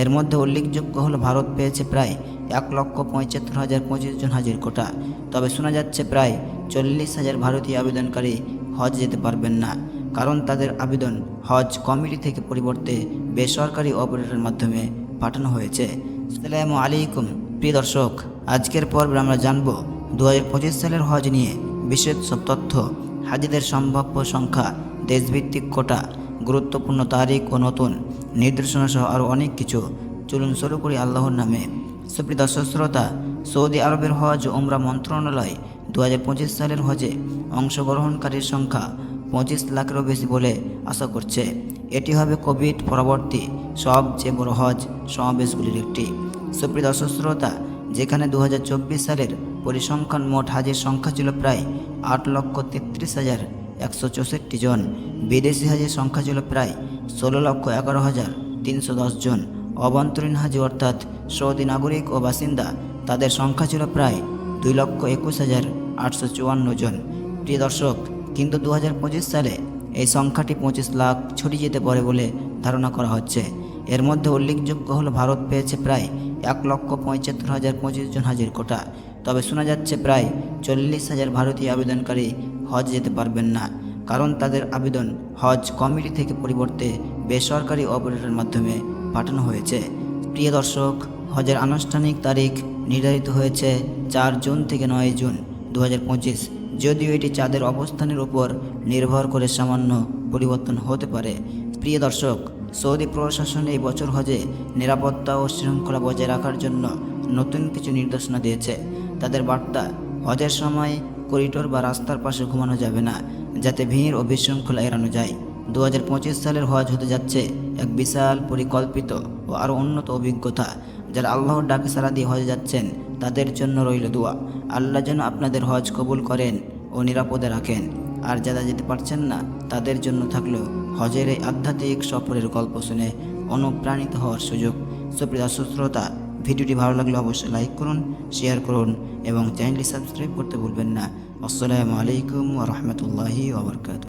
এর মধ্যে উল্লেখযোগ্য হল ভারত পেয়েছে প্রায় এক লক্ষ পঁচাত্তর হাজার পঁচিশ জন হাজির কোটা। তবে শোনা যাচ্ছে প্রায় চল্লিশ হাজার ভারতীয় আবেদনকারী হজ যেতে পারবেন না, কারণ তাদের আবেদন হজ কমিটি থেকে পরিবর্তে বেসরকারি অপারেটরের মাধ্যমে পাঠানো হয়েছে। আসসালামু আলাইকুম, প্রিয় দর্শক, আজকের পর্বে আমরা জানব দু হাজার পঁচিশ সালের হজ নিয়ে বিশেষ সব তথ্য। হাজিদের সম্ভাব্য সংখ্যা, দেশভিত্তিক কোটা গুরুত্বপূর্ণ তারিখ ও নতুন নির্দেশনা সহ আরও অনেক কিছু। চলুন শুরু করি আল্লাহর নামে। সুপ্রিয় শ্রোতা, সৌদি আরবের হজ ও উমরা মন্ত্রণালয় দু হাজার পঁচিশ সালের হজে অংশগ্রহণকারীর সংখ্যা পঁচিশ লাখেরও বেশি বলে আশা করছে। এটি হবে কোভিড পরবর্তী সবচেয়ে বড় হজ সমাবেশগুলির একটি। সুপ্রিয় শ্রোতা, যেখানে দু হাজার চব্বিশ সালের পরিসংখ্যান মোট হাজির সংখ্যা ছিল প্রায় আট লক্ষ তেত্রিশ হাজার একশো চৌষট্টি জন। বিদেশি হাজির সংখ্যা ছিল প্রায় ষোলো লক্ষ এগারো হাজার তিনশো দশ জন। অভ্যন্তরীণ হাজি অর্থাৎ সৌদি নাগরিক ও বাসিন্দা, তাদের সংখ্যা ছিল প্রায় দুই লক্ষ একুশ হাজার আটশো চুয়ান্ন জন। প্রিয় দর্শক, কিন্তু দু হাজার পঁচিশ সালে এই সংখ্যাটি পঁচিশ লাখ ছড়িয়ে যেতে পারে বলে ধারণা করা হচ্ছে। এর মধ্যে উল্লেখযোগ্য হল ভারত পেয়েছে প্রায় এক লক্ষ পঁচাত্তর হাজার পঁচিশ জন হাজির কোটা। তবে শোনা যাচ্ছে প্রায় চল্লিশ হাজার ভারতীয় আবেদনকারী হজ যেতে পারবেন না। কারণ তাদের আবেদন হজ কমিটি থেকে পরিবর্তে বেসরকারি অপারেটরের মাধ্যমে পাঠানো হয়েছে। প্রিয় দর্শক, হজের আনুষ্ঠানিক তারিখ নির্ধারিত হয়েছে চার জুন থেকে নয় জুন দু হাজার পঁচিশ। যদিও এটি চাঁদের অবস্থানের উপর নির্ভর করে সামান্য পরিবর্তন হতে পারে। প্রিয় দর্শক, সৌদি প্রশাসন এই বছর হজে নিরাপত্তা ও শৃঙ্খলা বজায় রাখার জন্য নতুন কিছু নির্দেশনা দিয়েছে। তাদের বার্তা, হজের সময় করিডোর বা রাস্তার পাশে ঘুমানো যাবে না, যাতে ভিড় ও বিশৃঙ্খলা এড়ানো যায়। দু হাজার পঁচিশ সালের হজ হতে যাচ্ছে এক বিশাল পরিকল্পিত ও আরও উন্নত অভিজ্ঞতা, যারা আল্লাহর ডাকে সারা দিয়ে হজে যাচ্ছেন, তাদের জন্য রইল দোয়া। আল্লাহ যেন আপনাদের হজ কবুল করেন ও নিরাপদে রাখেন। আর যারা যেতে পারছেন না, তাদের জন্য থাকল হজের এই আধ্যাত্মিক সফরের গল্প শুনে অনুপ্রাণিত হওয়ার সুযোগ। সুপ্রিয় শ্রোতা ভিডিওটি ভালো লাগলে অবশ্যই লাইক করুন, শেয়ার করুন এবং চ্যানেলটি সাবস্ক্রাইব করতে ভুলবেন না। আসসালামু আলাইকুম রহমতুল্লাহি ওবরকাত